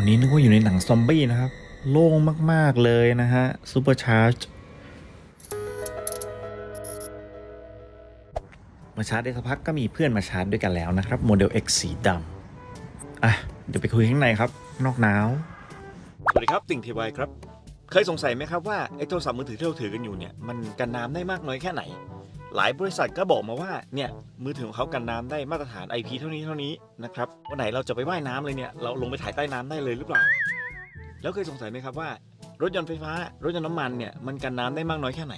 วันนี้นึกว่าอยู่ในหนังซอมบี้นะครับ โล่งมาก ๆ เลยนะฮะซูเปอร์ชาร์จมาชาร์จได้สักพักก็มีเพื่อนมาชาร์จด้วยกันแล้วนะครับโมเดล X สีดำอะ เดี๋ยวไปคุยข้างในครับ นอกหนาว สวัสดีครับติ่งทีวายครับ เคยสงสัยไหมครับว่าไอ้โทรศัพท์มือถือที่เราถือกันอยู่เนี่ย มันกันน้ำได้มากน้อยแค่ไหน หลายบริษัทก็บอกมาว่าเนี่ยมือถือของเขากันน้ำได้มาตรฐาน IP เท่านี้เท่านี้นะครับวันไหนเราจะไปว่ายน้ำเลยเนี่ยเราลงไปถ่ายใต้น้ำได้เลยหรือเปล่า แล้วเคยสงสัยไหมครับว่า รถยนต์ไฟฟ้า รถยนต์น้ำมันเนี่ยมันกันน้ำได้มากน้อยแค่ไหน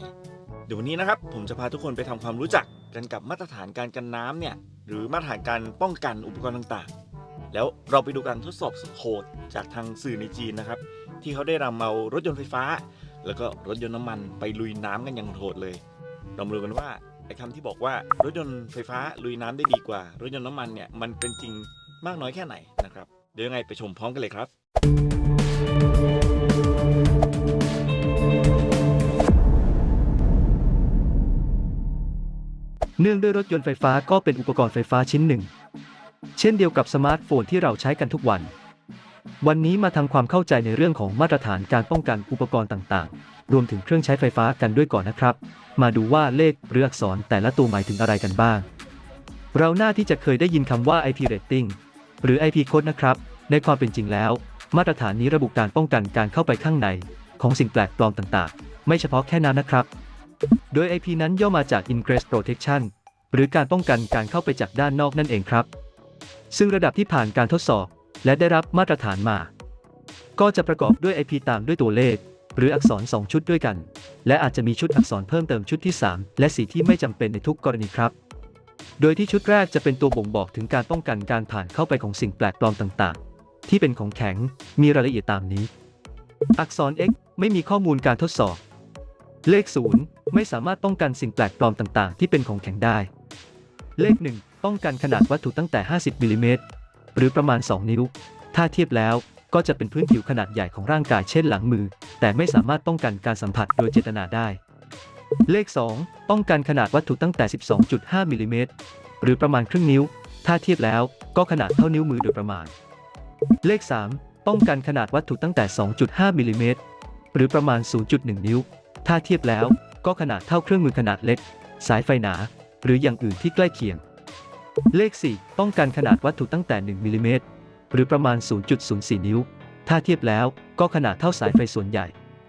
เดี๋ยววันนี้นะครับผมจะพาทุกคนไปทำความรู้จักกันกับมาตรฐานการกันน้ำเนี่ยหรือมาตรฐานการป้องกันอุปกรณ์ต่างๆ แล้วเราไปดูการทดสอบสุดโหดจากทางสื่อในจีนนะครับที่เขาได้นำเอารถยนต์ไฟฟ้า แล้วก็รถยนต์น้ำมันไปลุยน้ำกันอย่างโหดเลย เรามาดูกันว่าไอ้คำที่บอกว่ารถยนต์ไฟฟ้าลุยน้ำได้ดีกว่ารถยนต์น้ำมันเนี่ยมันเป็นจริงมากน้อยแค่ไหนนะครับ เดี๋ยวยังไงไปชมพร้อมกันเลยครับเนื่องด้วยรถยนต์ไฟฟ้าก็เป็นอุปกรณ์ไฟฟ้าชิ้นหนึ่ง เช่นเดียวกับสมาร์ทโฟนที่เราใช้กันทุกวัน วันนี้มาทำความเข้าใจในเรื่องของมาตรฐานการป้องกันอุปกรณ์ต่างๆ รวมถึงเครื่องใช้ไฟฟ้ากันด้วยก่อนนะครับ มาดูว่าเลขหรืออักษรแต่ละตัวหมายถึงอะไรกันบ้าง เราหน้าที่จะเคยได้ยินคำว่า IP rating หรือ IP code นะครับ ในความเป็นจริงแล้ว มาตรฐานนี้ระบุการป้องกันการเข้าไปข้างใน ของสิ่งแปลกปลอมต่างๆ ไม่เฉพาะแค่นั้นนะครับ โดย IP นั้นย่อมาจาก Ingress Protection หรือการป้องกันการเข้าไปจากด้านนอกนั่นเองครับ ซึ่งระดับที่ผ่านการทดสอบ และได้รับมาตรฐานมา ก็จะประกอบด้วย IP ตามด้วยตัวเลข หรืออักษร 2 ชุดด้วยกัน และอาจจะมีชุดอักษรเพิ่มเติมชุดที่ 3 และ4ที่ไม่จำเป็นในทุกกรณีครับ โดยที่ชุดแรกจะเป็นตัวบ่งบอกถึงการป้องกันการผ่านเข้าไปของสิ่งแปลกปลอมต่างๆ ที่เป็นของแข็งมีรายละเอียดตามนี้ อักษร X ไม่มีข้อมูลการทดสอบ เลข 0 ไม่สามารถป้องกันสิ่งแปลกปลอมต่างๆ ที่เป็นของแข็งได้ เลข 1 ป้องกันขนาดวัตถุตั้งแต่ 50มิลลิเมตรหรือประมาณ 2 นิ้ว ถ้าเทียบแล้ว ก็จะเป็นพื้นผิวขนาดใหญ่ของร่างกายเช่นหลังมือ แต่ไม่สามารถป้องกันการสัมผัสโดยเจตนาได้ เลข 2 ป้องกันขนาดวัตถุตั้งแต่ 12.5มิลลิเมตรหรือประมาณครึ่งนิ้ว ถ้าเทียบแล้วก็ขนาดเท่านิ้วมือโดยประมาณ เลข 3 ป้องกันขนาดวัตถุตั้งแต่ 2.5มิลลิเมตรหรือประมาณ 0.1 นิ้ว ถ้าเทียบแล้วก็ขนาดเท่าเครื่องมือขนาดเล็ก สายไฟหนา หรืออย่างอื่นที่ใกล้เคียง เลข 4 ป้องกันขนาดวัตถุตั้งแต่ 1มิลลิเมตร หรือประมาณ 0.04 นิ้ว ถ้าเทียบแล้วก็ขนาดเท่าสายไฟส่วนใหญ่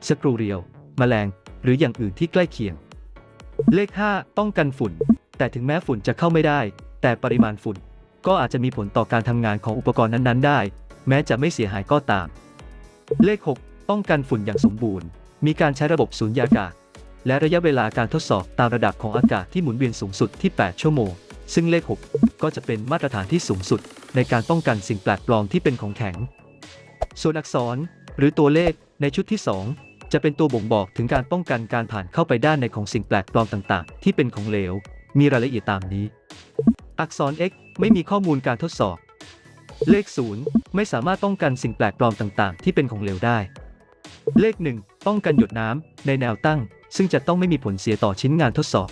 สกรูเรียวแมลง หรืออย่างอื่นที่ใกล้เคียง เลข 5 ป้องกันฝุ่น แต่ถึงแม้ฝุ่นจะเข้าไม่ได้ แต่ปริมาณฝุ่น ก็อาจจะมีผลต่อการทำงานของอุปกรณ์นั้นๆ ได้ แม้จะไม่เสียหายก็ตาม เลข 6 ป้องกันฝุ่นอย่างสมบูรณ์ มีการใช้ระบบสูญญากาศ และระยะเวลาการทดสอบตามระดับของอากาศที่หมุนเวียนสูงสุดที่ 8 ชั่วโมง ซึ่งเลข 6 ก็จะเป็นมาตรฐานที่สูงสุด ในการป้องกันสิ่งแปลกปลอมที่เป็นของแข็ง ส่วนอักษรหรือตัวเลขในชุดที่ 2 จะเป็นตัวบ่งบอกถึงการป้องกันการผ่านเข้าไปด้านในของสิ่งแปลกปลอมต่างๆ ที่เป็นของเหลว มีรายละเอียดตามนี้ อักษร X ไม่มีข้อมูลการทดสอบ เลข 0 ไม่สามารถป้องกันสิ่งแปลกปลอมต่างๆ ที่เป็นของเหลวได้ เลข 1 ป้องกันหยดน้ำในแนวตั้ง ซึ่งจะต้องไม่มีผลเสียต่อชิ้นงานทดสอบ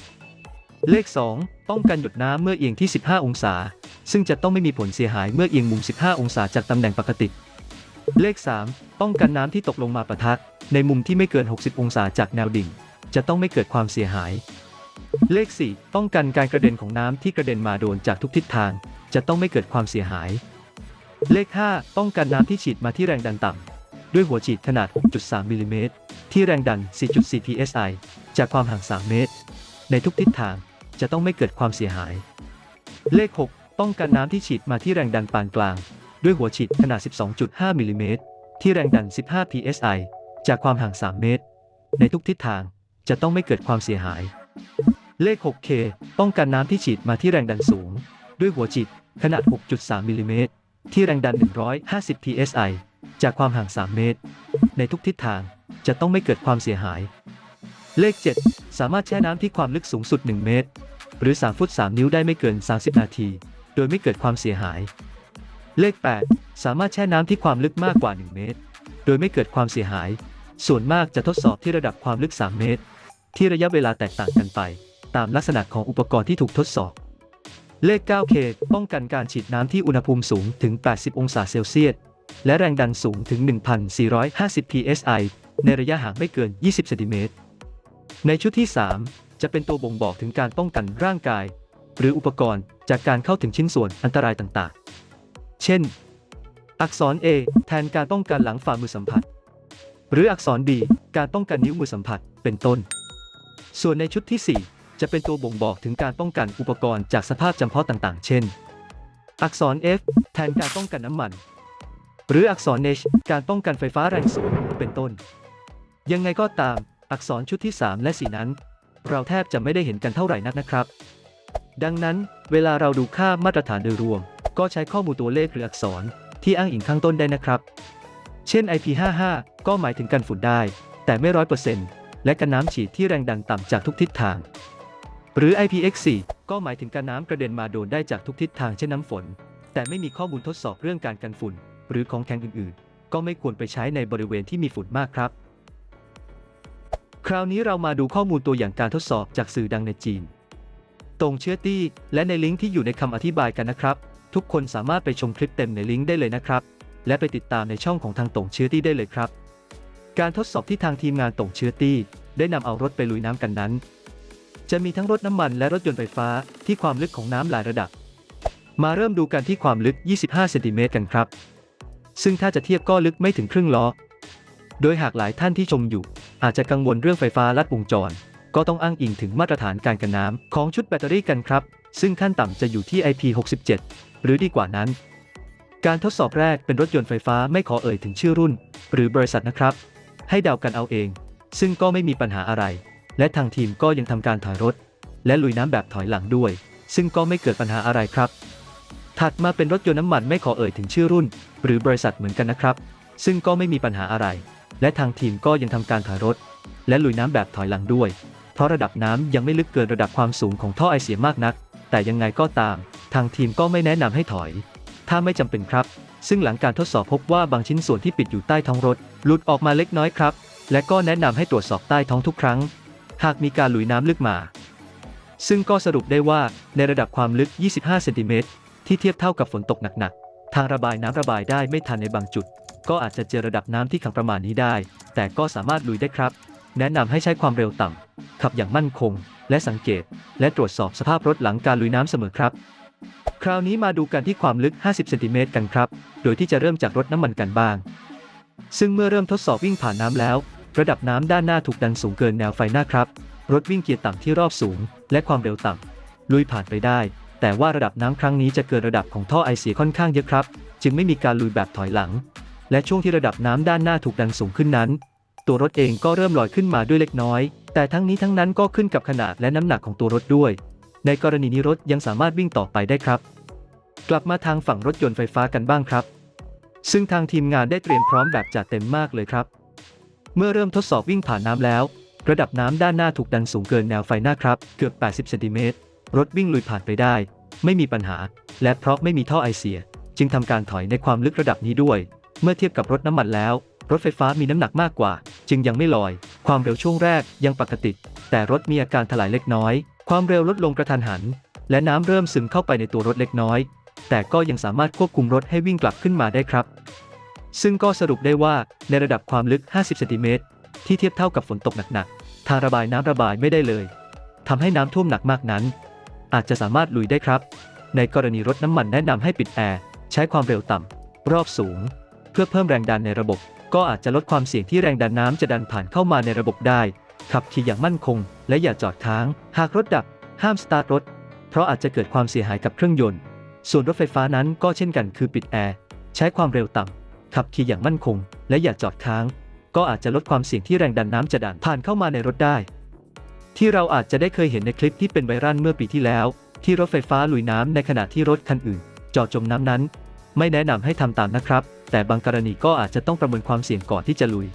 เลข 2 ป้องกันหยดน้ำเมื่อเอียงที่ 15 องศา ซึ่งจะต้องไม่มีผลเสียหายเมื่อเอียงมุม 15 องศาจากตำแหน่งปกติ เลข 3 ป้องกันน้ำที่ตกลงมาประทะในมุมที่ไม่เกิน 60 องศาจากแนวดิ่ง จะต้องไม่เกิดความเสียหาย เลข 4 ป้องกันการกระเด็นของน้ำที่กระเด็นมาโดนจากทุกทิศทาง จะต้องไม่เกิดความเสียหาย เลข 5 ป้องกันน้ำที่ฉีดมาที่แรงดันต่ำด้วยหัวฉีดขนาด 6.3มิลลิเมตรที่แรงดัน 4.4 psi จากความห่าง 3 เมตร ในทุกทิศทางจะต้องไม่เกิดความเสียหาย เลข 6 ป้องกันน้ำที่ฉีดมาที่แรงดันปานกลาง ด้วยหัวฉีดขนาด 12.5 มิลลิเมตรที่แรงดัน 15 psi จากความห่าง 3 เมตร ในทุกทิศทางจะต้องไม่เกิดความเสียหาย เลข 6K ป้องกันน้ำที่ฉีดมาที่แรงดันสูง ด้วยหัวฉีดขนาด 6.3 มิลลิเมตรที่แรงดัน 150 psi จากความห่าง 3 เมตร ในทุกทิศทางจะต้องไม่เกิดความเสียหาย เลข 7 สามารถแช่น้ำที่ความลึกสูงสุด 1 เมตร หรือ 3 ฟุต 3 นิ้วได้ไม่เกิน 30 นาที โดยไม่เกิดความเสียหาย เลข 8 สามารถแช่น้ำที่ความลึกมากกว่า 1 เมตร โดยไม่เกิดความเสียหาย ส่วนมากจะทดสอบที่ระดับความลึก 3 เมตร ที่ระยะเวลาแตกต่างกันไป ตามลักษณะของอุปกรณ์ที่ถูกทดสอบ เลข 9K ป้องกันการฉีดน้ำที่อุณหภูมิสูงถึง 80 องศาเซลเซียส และแรงดันสูงถึง 1,450 psi ในระยะห่างไม่เกิน 20 เซนติเมตร ในชุดที่ 3 จะเป็นตัวบ่งบอกถึงการป้องกันร่างกาย หรืออุปกรณ์จากการเข้าถึงชิ้นส่วนอันตรายต่างๆ เช่น อักษร A แทนการป้องกันหลังฝ่ามือสัมผัส หรืออักษร B การป้องกันนิ้วมือสัมผัส เป็นต้น ส่วนในชุดที่ 4 จะเป็นตัวบ่งบอกถึงการป้องกันอุปกรณ์จากสภาพจำเพาะต่างๆ เช่น อักษร F แทนการป้องกันน้ำมัน หรืออักษร H การป้องกันไฟฟ้าแรงสูง เป็นต้น ยังไงก็ตาม อักษรชุดที่ 3 และ 4 นั้น เราแทบจะไม่ได้เห็นกันเท่าไหร่นักนะครับ ดังนั้น เวลาเราดูค่ามาตรฐานโดยรวม ก็ใช้ข้อมูลตัวเลขหรืออักษรที่อ้างอิงข้างต้นได้นะครับ เช่น IP55 ก็หมายถึงกันฝุ่นได้ แต่ไม่ร้อยเปอร์เซ็นต์และกันน้ำฉีดที่แรงดันต่ำจากทุกทิศทาง หรือ IPX4 ก็หมายถึงการน้ำกระเด็นมาโดนได้จากทุกทิศทางเช่นน้ำฝน แต่ไม่มีข้อมูลทดสอบเรื่องการกันฝุ่น หรือของแข็งอื่นๆ ก็ไม่ควรไปใช้ในบริเวณที่มีฝุ่นมากครับ คราวนี้เรามาดูข้อมูลตัวอย่างการทดสอบจากสื่อดังในจีน ตรงเชื่อตี้ และในลิงก์ที่อยู่ในคำอธิบายกันนะครับ ทุกคนสามารถไปชมคลิปเต็มในลิงก์ได้เลยนะครับ และไปติดตามในช่องของทางตรงเชื้อตี้ได้เลยครับ การทดสอบที่ทางทีมงานตรงเชื้อตี้ ได้นำเอารถไปลุยน้ำกันนั้น จะมีทั้งรถน้ำมันและรถยนต์ไฟฟ้าที่ความลึกของน้ำหลายระดับ มาเริ่มดูกันที่ความลึก 25 เซนติเมตรกันครับ ซึ่งถ้าจะเทียบก็ลึกไม่ถึงครึ่งล้อ โดยหากหลายท่านที่ชมอยู่ อาจจะกังวลเรื่องไฟฟ้าลัดวงจร ก็ต้องอ้างอิงถึงมาตรฐานการกันน้ำของชุดแบตเตอรี่กันครับ ซึ่งขั้นต่ำจะอยู่ที่ IP67 หรือดีกว่านั้น การทดสอบแรกเป็นรถยนต์ไฟฟ้าไม่ขอเอ่ยถึงชื่อรุ่น หรือบริษัทนะครับ ให้เดากันเอาเอง ซึ่งก็ไม่มีปัญหาอะไร และทางทีมก็ยังทำการถอยรถ และลุยน้ำแบบถอยหลังด้วย ซึ่งก็ไม่เกิดปัญหาอะไรครับ ถัดมาเป็นรถยนต์น้ำมันไม่ขอเอ่ยถึงชื่อรุ่น หรือบริษัทเหมือนกันนะครับ ซึ่งก็ไม่มีปัญหาอะไร และทางทีมก็ยังทำการถอยรถ และลุยน้ำแบบถอยหลังด้วย เพราะระดับน้ำยังไม่ลึกเกินระดับความสูงของท่อไอเสียมากนัก แต่ยังไงก็ตาม ทางทีมก็ไม่แนะนำให้ถอย ถ้าไม่จำเป็นครับ ซึ่งหลังการทดสอบพบว่าบางชิ้นส่วนที่ปิดอยู่ใต้ท้องรถ หลุดออกมาเล็กน้อยครับ และก็แนะนำให้ตรวจสอบใต้ท้องทุกครั้ง หากมีการลุยน้ำลึกมา ซึ่งก็สรุปได้ว่าในระดับความลึก 25 เซนติเมตรที่เทียบเท่ากับฝนตกหนักๆ ทางระบายน้ำระบายได้ไม่ทันในบางจุด ก็อาจจะเจอระดับน้ำที่ขังประมาณนี้ได้ แต่ก็สามารถลุยได้ครับ แนะนำให้ใช้ความเร็วต่ำ ขับอย่างมั่นคง และสังเกต และตรวจสอบสภาพรถหลังการลุยน้ำเสมอครับ คราวนี้มาดูกันที่ความลึก 50 เซนติเมตรกันครับ โดยที่จะเริ่มจากรถน้ำมันกันบ้าง ซึ่งเมื่อเริ่มทดสอบวิ่งผ่านน้ำแล้ว ระดับน้ำด้านหน้าถูกดันสูงเกินแนวไฟหน้าครับ รถวิ่งเกียร์ต่ำที่รอบสูง และความเร็วต่ำ ลุยผ่านไปได้ แต่ว่าระดับน้ำครั้งนี้จะเกินระดับของท่อไอเสียค่อนข้างเยอะครับ จึงไม่มีการลุยแบบถอยหลัง และช่วงที่ระดับน้ำด้านหน้าถูกดันสูงขึ้นนั้น ตัวรถเองก็เริ่มลอยขึ้นมาด้วยเล็กน้อย แต่ทั้งนี้ทั้งนั้นก็ขึ้นกับขนาดและน้ำหนักของตัวรถด้วย ในกรณีนี้รถยังสามารถวิ่งต่อไปได้ครับ กลับมาทางฝั่งรถยนต์ไฟฟ้ากันบ้างครับ ซึ่งทางทีมงานได้เตรียมพร้อมแบบจัดเต็มมากเลยครับ เมื่อเริ่มทดสอบวิ่งผ่านน้ำแล้ว ระดับน้ำด้านหน้าถูกดันสูงเกินแนวไฟหน้าครับ เกือบ 80 เซนติเมตร รถวิ่งลุยผ่านไปได้ ไม่มีปัญหา และเพราะไม่มีท่อไอเสีย จึงทำการถอยในความลึกระดับนี้ด้วย เมื่อเทียบกับรถน้ำมันแล้ว รถไฟฟ้ามีน้ำหนักมากกว่า จึงยังไม่ลอย ความเร็วช่วงแรกยังปกติ แต่รถมีอาการถลายเล็กน้อย ความเร็วลดลงกระทันหัน และน้ำเริ่มซึมเข้าไปในตัวรถเล็กน้อย แต่ก็ยังสามารถควบคุมรถให้วิ่งกลับขึ้นมาได้ครับ ซึ่งก็สรุปได้ว่าในระดับความลึก 50 เซนติเมตรที่เทียบเท่ากับฝนตกหนักๆ ทางระบายน้ำระบายไม่ได้เลยทำให้น้ำท่วมหนักมากนั้น อาจจะสามารถลุยได้ครับ ในกรณีรถน้ำมันแนะนำให้ปิดแอร์ใช้ความเร็วต่ำรอบสูง เพื่อเพิ่มแรงดันในระบบ ก็อาจจะลดความเสี่ยงที่แรงดันน้ำจะดันผ่านเข้ามาในระบบได้ ขับขี่อย่างมั่นคง และอย่าจอดค้าง หากรถดับ ห้ามสตาร์ทรถ เพราะอาจจะเกิดความเสียหายกับเครื่องยนต์ ส่วนรถไฟฟ้านั้นก็เช่นกันคือปิดแอร์ ใช้ความเร็วต่ำ ขับขี่อย่างมั่นคง และอย่าจอดค้าง ก็อาจจะลดความเสี่ยงที่แรงดันน้ำจะดันผ่านเข้ามาในรถได้ ที่เราอาจจะได้เคยเห็นในคลิปที่เป็นไวรัลเมื่อปีที่แล้ว ที่รถไฟฟ้าลุยน้ำในขณะที่รถคันอื่น จอดจมน้ำนั้น ไม่แนะนำให้ทำตามนะครับ แต่บางกรณีก็อาจจะต้องประเมินความเสี่ยงก่อนที่จะลุย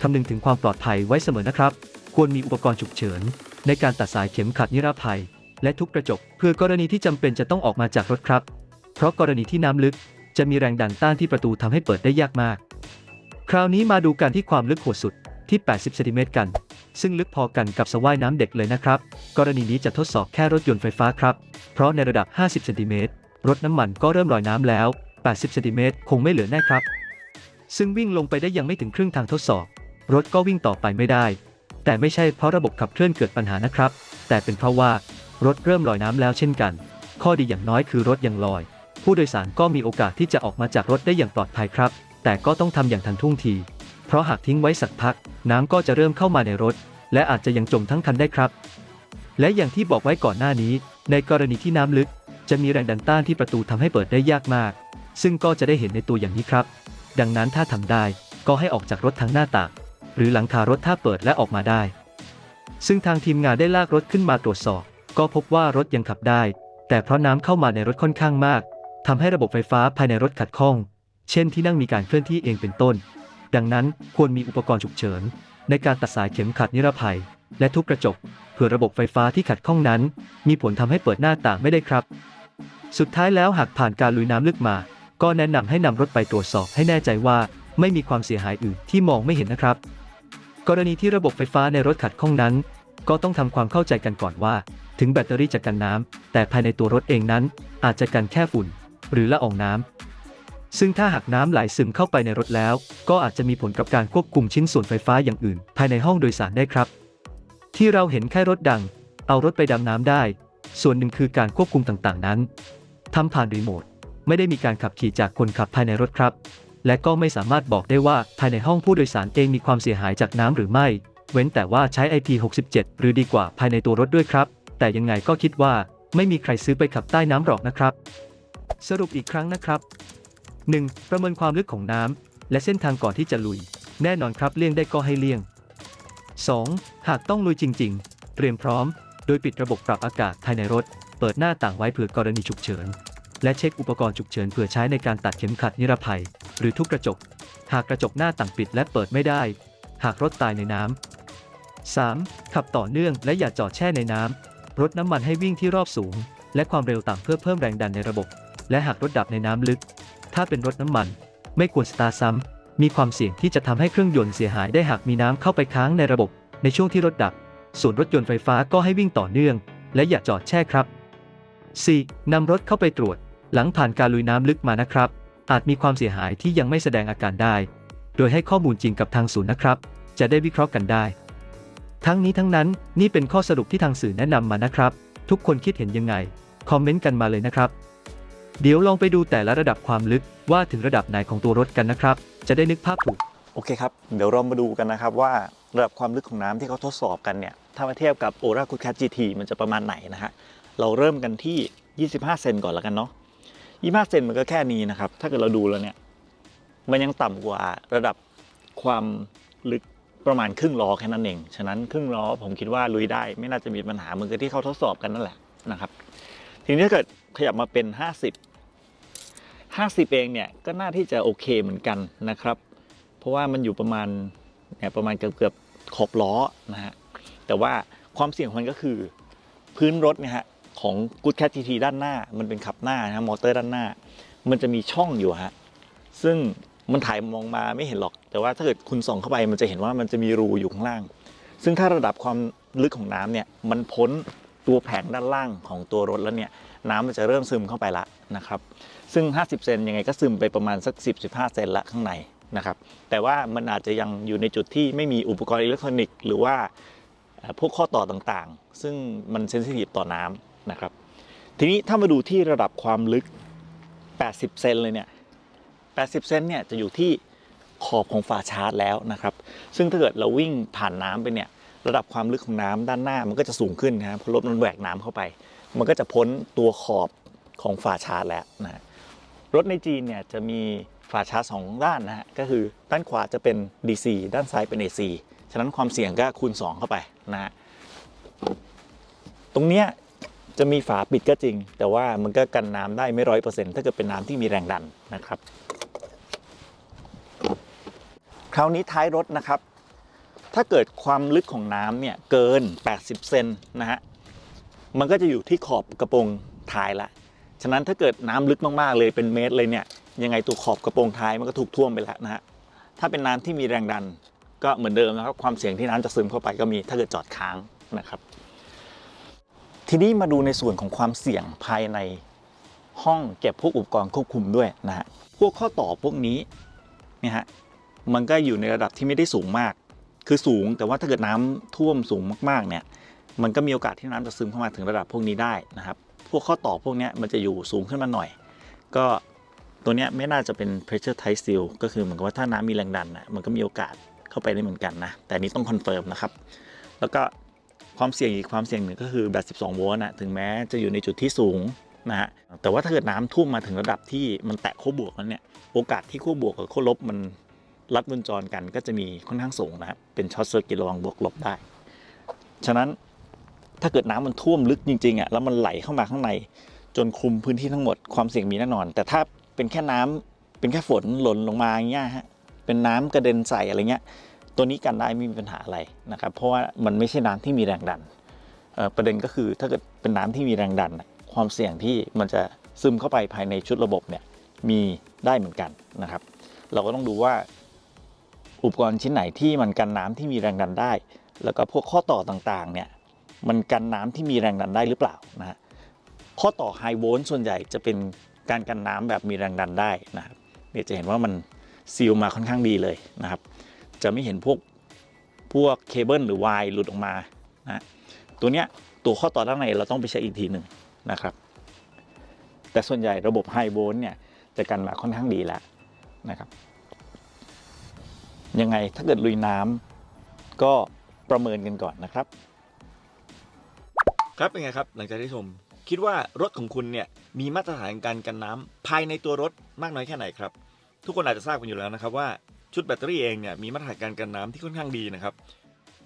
คำนึงถึงความปลอดภัยไว้เสมอนะครับ ควรมีอุปกรณ์ฉุกเฉิน ในการตัดสายเข็มขัดนิรภัย และทุบกระจก เพื่อกรณีที่จำเป็นจะต้องออกมาจากรถครับ เพราะกรณีที่น้ำลึก จะมีแรงดันต้านที่ประตูทำให้เปิดได้ยากมาก คราวนี้มาดูกันที่ความลึกโหดสุดที่ 80เซนติเมตรกัน ซึ่งลึกพอกันกับสระว่ายน้ำเด็กเลยนะครับ กรณีนี้จะทดสอบแค่รถยนต์ไฟฟ้าครับ เพราะในระดับ 50เซนติเมตรรถน้ำมันก็เริ่มลอยน้ำแล้ว 80 เซนติเมตรคงไม่เหลือแน่ครับ ซึ่งวิ่งลงไปได้ยังไม่ถึงครึ่งทางทดสอบ รถก็วิ่งต่อไปไม่ได้ แต่ไม่ใช่เพราะระบบขับเคลื่อนเกิดปัญหานะครับ แต่เป็นเพราะว่ารถเริ่มลอยน้ำแล้วเช่นกัน ข้อดีอย่างน้อยคือรถยังลอย ผู้โดยสารก็มีโอกาสที่จะออกมาจากรถได้อย่างปลอดภัยครับ แต่ก็ต้องทำอย่างทันท่วงที เพราะหากทิ้งไว้สักพัก น้ำก็จะเริ่มเข้ามาในรถ และอาจจะยังจมทั้งคันได้ครับ และอย่างที่บอกไว้ก่อนหน้านี้ ในกรณีที่น้ำลึกจะมีแรงดันต้านที่ประตูทำให้เปิดได้ยากมาก ซึ่งก็จะได้เห็นในตัวอย่างนี้ครับ ดังนั้นถ้าทำได้ก็ให้ออกจากรถทางหน้าต่าง หรือหลังคารถถ้าเปิดและออกมาได้ ซึ่งทางทีมงานได้ลากรถขึ้นมาตรวจสอบ ก็พบว่ารถยังขับได้ แต่เพราะน้ำเข้ามาในรถค่อนข้างมากทำให้ระบบไฟฟ้าภายในรถขัดข้อง เช่นที่นั่งมีการเคลื่อนที่เองเป็นต้น ดังนั้นควรมีอุปกรณ์ฉุกเฉิน ในการตัดสายเข็มขัดนิรภัย และทุบกระจกเพื่อระบบไฟฟ้าที่ขัดข้องนั้น มีผลทำให้เปิดหน้าต่างไม่ได้ครับ สุดท้ายแล้วหากผ่านการลุยน้ำลึกมา ก็แนะนำให้นำรถไปตรวจสอบให้แน่ใจว่าไม่มีความเสียหายอื่นที่มองไม่เห็นนะครับ กรณีที่ระบบไฟฟ้าในรถขัดข้องนั้น ก็ต้องทำความเข้าใจกันก่อนว่า ถึงแบตเตอรี่จะกันน้ำแต่ภายในตัวรถเองนั้น อาจจะกันแค่ฝุ่น หรือละอองน้ำซึ่งถ้าหากน้ำไหลซึมเข้าไปในรถแล้ว ก็อาจจะมีผลกับการควบคุมชิ้นส่วนไฟฟ้าอย่างอื่น ภายในห้องโดยสารได้ครับ ที่เราเห็นแค่รถดัง เอารถไปดำน้ำได้ ส่วนหนึ่งคือการควบคุมต่างๆนั้นทำผ่านรีโมท ไม่ได้มีการขับขี่จากคนขับภายในรถครับ และก็ไม่สามารถบอกได้ว่าภายในห้องผู้โดยสารเองมีความเสียหายจากน้ำหรือไม่ เว้นแต่ว่าใช้ IP67 หรือดีกว่าภายในตัวรถด้วยครับ แต่ยังไงก็คิดว่าไม่มีใครซื้อไปขับใต้น้ำหรอกนะครับ สรุปอีกครั้งนะครับ 1. ประเมินความลึกของน้ำและเส้นทางก่อนที่จะลุย แน่นอนครับเลี่ยงได้ก็ให้เลี่ยง 2. หากต้องลุยจริง ๆ เตรียมพร้อม โดยปิดระบบปรับอากาศภายในรถ เปิดหน้าต่างไว้เผื่อกรณีฉุกเฉิน และเช็คอุปกรณ์ฉุกเฉินเผื่อใช้ในการตัดเข็มขัดนิรภัย หรือทุบกระจก หากกระจกหน้าต่างปิดและเปิดไม่ได้ หากรถตายในน้ำ 3. ขับต่อเนื่องและอย่าจอดแช่ในน้ำ รถน้ำมันให้วิ่งที่รอบสูง และความเร็วต่ำเพื่อเพิ่มแรงดันในระบบ และหากรถดับในน้ำลึก ถ้าเป็นรถน้ำมัน ไม่ควรสตาร์ทซ้ำมีความเสี่ยงที่จะทำให้เครื่องยนต์เสียหายได้หากมีน้ำเข้าไปค้างในระบบ ในช่วงที่รถดับ ส่วนรถยนต์ไฟฟ้าก็ให้วิ่งต่อเนื่อง และอย่าจอดแช่ครับ 4. นำรถเข้าไปตรวจ หลังผ่านการลุยน้ำลึกมานะครับ อาจมีความเสียหายที่ยังไม่แสดงอาการได้ โดยให้ข้อมูลจริงกับทางศูนย์นะครับ จะได้วิเคราะห์กันได้ ทั้งนี้ทั้งนั้นนี่เป็นข้อสรุปที่ทางสื่อแนะนำมานะครับ ทุกคนคิดเห็นยังไง คอมเมนต์กันมาเลยนะครับ เดี๋ยวลองไปดูแต่ละระดับความลึกว่าถึงระดับไหนของตัวรถกันนะครับ จะได้นึกภาพถูก โอเคครับ เดี๋ยวเรามาดูกันนะครับว่าระดับความลึกของน้ำที่เขาทดสอบกันเนี่ย ถ้ามาเทียบกับ Ora c o o d Cat GT มันจะประมาณไหนนะฮะ เราเริ่มกันที่ 25 เซนก่อนแล้วกันเนาะ 25เซนมันก็แค่นี้นะครับ ถ้าเกิดเราดูแล้วเนี่ย มันยังต่ำกว่าระดับความลึกประมาณครึ่งล้อแค่นั้นเอง ฉะนั้นครึ่งล้อผมคิดว่าลุยได้ ไม่น่าจะมีปัญหาเหมือนกับที่เขาทดสอบกันนั่นแหละนะครับ ทีนี้ถ้าเกิดขยับมาเป็น 50 50 เองเนี่ยก็น่าที่จะโอเคเหมือนกันนะครับ เพราะว่ามันอยู่ประมาณเนี่ยประมาณเกือบเกือบๆขอบล้อนะฮะแต่ว่าความเสี่ยงของมันก็คือพื้นรถเนี่ยฮะ ของ Good Cat GT ด้านหน้า มันเป็นขับหน้านะมอเตอร์ด้านหน้า มันจะมีช่องอยู่ฮะซึ่งมันถ่ายมองมาไม่เห็นหรอก แต่ว่าถ้าเกิดคุณส่องเข้าไปมันจะเห็นว่ามันจะมีรูอยู่ข้างล่าง ซึ่งถ้าระดับความลึกของน้ำเนี่ยมันพ้นตัวแผงด้านล่างของตัวรถแล้วเนี่ยน้ำมันจะเริ่มซึมเข้าไปละนะครับซึ่ง 50 เซนยังไงก็ซึมไปประมาณสัก 10-15 เซนละข้างในนะครับแต่ว่ามันอาจจะยังอยู่ในจุดที่ไม่มีอุปกรณ์อิเล็กทรอนิกส์หรือว่าพวกข้อต่อต่างๆ ซึ่งมันเซนซิทีฟต่อน้ำ นะครับ ทีนี้ถ้ามาดูที่ระดับความลึก 80 เซนเลยเนี่ย 80 เซนเนี่ยจะอยู่ที่ขอบของฝาชาร์จแล้วนะครับ ซึ่งถ้าเกิดเราวิ่งผ่านน้ำไปเนี่ยระดับความลึกของน้ำด้านหน้ามันก็จะสูงขึ้นนะครับเพราะรถมันแหวกน้ำเข้าไป มันก็จะพ้นตัวขอบของฝาชาร์จแล้วนะฮะรถในจีนเนี่ยจะมีฝาชาร์จสองด้านนะฮะก็คือด้านขวาจะเป็น DC ด้านซ้ายเป็น AC ฉะนั้นความเสี่ยงก็คูณ 2 เข้าไปนะฮะตรงเนี้ย จะมีฝาปิดก็จริง แต่ว่ามันก็กันน้ำได้ไม่ร้อยเปอร์เซ็นต์ถ้าเกิดเป็นน้ำที่มีแรงดันนะครับ คราวนี้ท้ายรถนะครับ ถ้าเกิดความลึกของน้ำเนี่ยเกิน 80 เซนนะฮะมันก็จะอยู่ที่ขอบกระโปรงท้ายละฉะนั้นถ้าเกิดน้ำลึกมากๆเลยเป็นเมตรเลยเนี่ยยังไงตัวขอบกระโปรงท้ายมันก็ถูกท่วมไปแล้วนะฮะถ้าเป็นน้ำที่มีแรงดันก็เหมือนเดิมนะครับความเสี่ยงที่น้ำจะซึมเข้าไปก็มีถ้าเกิดจอดค้างนะครับ ทีนี้มาดูในส่วนของความเสี่ยงภายในห้องเก็บพวกอุปกรณ์ควบคุมด้วยนะฮะพวกข้อต่อพวกนี้เนี่ยฮะมันก็อยู่ในระดับที่ไม่ได้สูงมาก คือสูงแต่ว่าถ้าเกิดน้ำท่วมสูงมากๆเนี่ยมันก็มีโอกาสที่น้ำจะซึมเข้ามาถึงระดับพวกนี้ได้นะครับ พวกข้อต่อพวกนี้มันจะอยู่สูงขึ้นมาหน่อย ก็ตัวเนี้ยไม่น่าจะเป็น pressure tight seal ก็คือเหมือนกับว่าถ้าน้ำมีแรงดันนะมันก็มีโอกาสเข้าไปได้เหมือนกันนะแต่นนี้ต้องคอนเฟิร์มนะครับ แล้วก็ ความเสี่ยงอีกความเสี่ยงหนึ่งก็คือแบต 12 โวลต์นะถึงแม้จะอยู่ในจุดที่สูงนะฮะแต่ว่าถ้าเกิดน้ำท่วมมาถึงระดับที่มันแตะขั้วบวกแล้วเนี่ยโอกาสที่ขั้วบวกกับขั้วลบมันรัดวงจรกันก็จะมีค่อนข้างสูงนะครับเป็นช็อตเซอร์กิตระวังบวกลบได้ ฉะนั้นถ้าเกิดน้ำมันท่วมลึกจริงๆอะแล้วมันไหลเข้ามาข้างในจนคลุมพื้นที่ทั้งหมดความเสี่ยงมีแน่นอน แต่ถ้าเป็นแค่น้ำเป็นแค่ฝนหล่นลงมาอย่างเงี้ยฮะเป็นน้ำกระเด็นใส่อะไรเงี้ย ตัวนี้กันได้ไม่มีปัญหาอะไรนะครับ เพราะว่ามันไม่ใช่น้ำที่มีแรงดันประเด็นก็คือถ้าเกิดเป็นน้ำที่มีแรงดัน ความเสี่ยงที่มันจะซึมเข้าไปภายในชุดระบบเนี่ยมีได้เหมือนกันนะครับ เราก็ต้องดูว่า อุปกรณ์ชิ้นไหนที่มันกันน้ำที่มีแรงดันได้ แล้วก็พวกข้อต่อต่างๆเนี่ยมันกันน้ำที่มีแรงดันได้หรือเปล่านะข้อต่อไฮโวลต์ส่วนใหญ่จะเป็นการกันน้ำแบบมีแรงดันได้นะครับเนี่ยจะเห็นว่ามันซีลมาค่อนข้างดีเลยนะครับ จะไม่เห็นพวกพวกเคเบิลหรือวายหลุดออกมานะตัวเนี้ยตัวข้อต่อด้านในเราต้องไปเช็คอีกทีหนึ่งนะครับ แต่ส่วนใหญ่ระบบไฮโวลต์เนี่ยจะกันมาค่อนข้างดีแล้วนะครับยังไงถ้าเกิดลุยน้ำก็ประเมินกันก่อนนะครับ ครับเป็นไงครับ หลังจากที่ชม คิดว่ารถของคุณเนี่ยมีมาตรฐานการกันน้ำภายในตัวรถมากน้อยแค่ไหนครับ ทุกคนอาจจะทราบกันอยู่แล้วนะครับว่า ชุดแบตเตอรี่เองเนี่ยมีมาตรฐานการกันน้ำที่ค่อนข้างดีนะครับ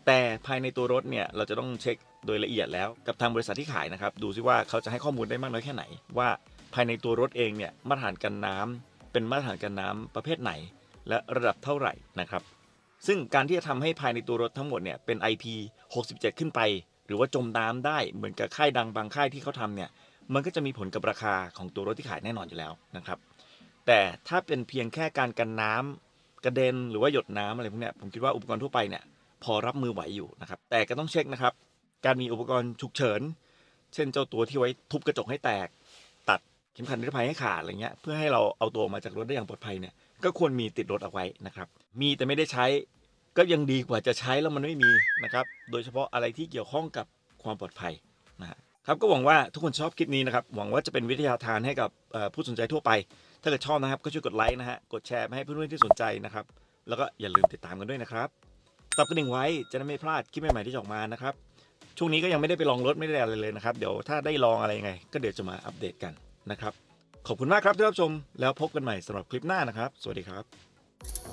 แต่ภายในตัวรถเนี่ยเราจะต้องเช็คโดยละเอียดแล้วกับทางบริษัทที่ขายนะครับ ดูซิว่าเขาจะให้ข้อมูลได้มากน้อยแค่ไหน ว่าภายในตัวรถเองเนี่ยมาตรฐานกันน้ำเป็นมาตรฐานกันน้ำประเภทไหน และระดับเท่าไหร่นะครับ ซึ่งการที่จะทำให้ภายในตัวรถทั้งหมดเนี่ยเป็น IP 67 ขึ้นไป หรือว่าจมน้ำได้เหมือนกับค่ายดังบางค่ายที่เขาทำเนี่ยมันก็จะมีผลกับราคาของตัวรถที่ขายแน่นอนอยู่แล้วนะครับ แต่ถ้าเป็นเพียงแค่การกันน้ำ กระเด็นหรือว่าหยดน้ำอะไรพวกเนี้ยผมคิดว่าอุปกรณ์ทั่วไปเนี่ยพอรับมือไหวอยู่นะครับ แต่ก็ต้องเช็คนะครับ การมีอุปกรณ์ฉุกเฉิน เช่นเจ้าตัวที่ไว้ทุบกระจกให้แตก ตัดเข็มขัดนิรภัยให้ขาดอะไรเงี้ยเพื่อให้เราเอาตัวมาจากรถได้อย่างปลอดภัยเนี่ยก็ควรมีติดรถเอาไว้นะครับ มีแต่ไม่ได้ใช้ก็ยังดีกว่าจะใช้แล้วมันไม่มีนะครับ โดยเฉพาะอะไรที่เกี่ยวข้องกับความปลอดภัยนะครับก็หวังว่าทุกคนชอบคลิปนี้นะครับ หวังว่าจะเป็นวิทยาทานให้กับผู้สนใจทั่วไป ถ้าเกิดชอบนะครับก็ช่วยกดไลค์นะฮะ กดแชร์ให้เพื่อนๆที่สนใจนะครับ แล้วก็อย่าลืมติดตามกันด้วยนะครับตับกระดิ่งไว้จะได้ไม่พลาดคลิปใหม่ๆที่จะออกมานะครับ ช่วงนี้ก็ยังไม่ได้ไปลองรถไม่ได้อะไรเลยนะครับ เดี๋ยวถ้าได้ลองอะไรยังไง ก็เดี๋ยวจะมาอัปเดตกันนะครับ ขอบคุณมากครับที่รับชม แล้วพบกันใหม่สำหรับคลิปหน้านะครับ สวัสดีครับ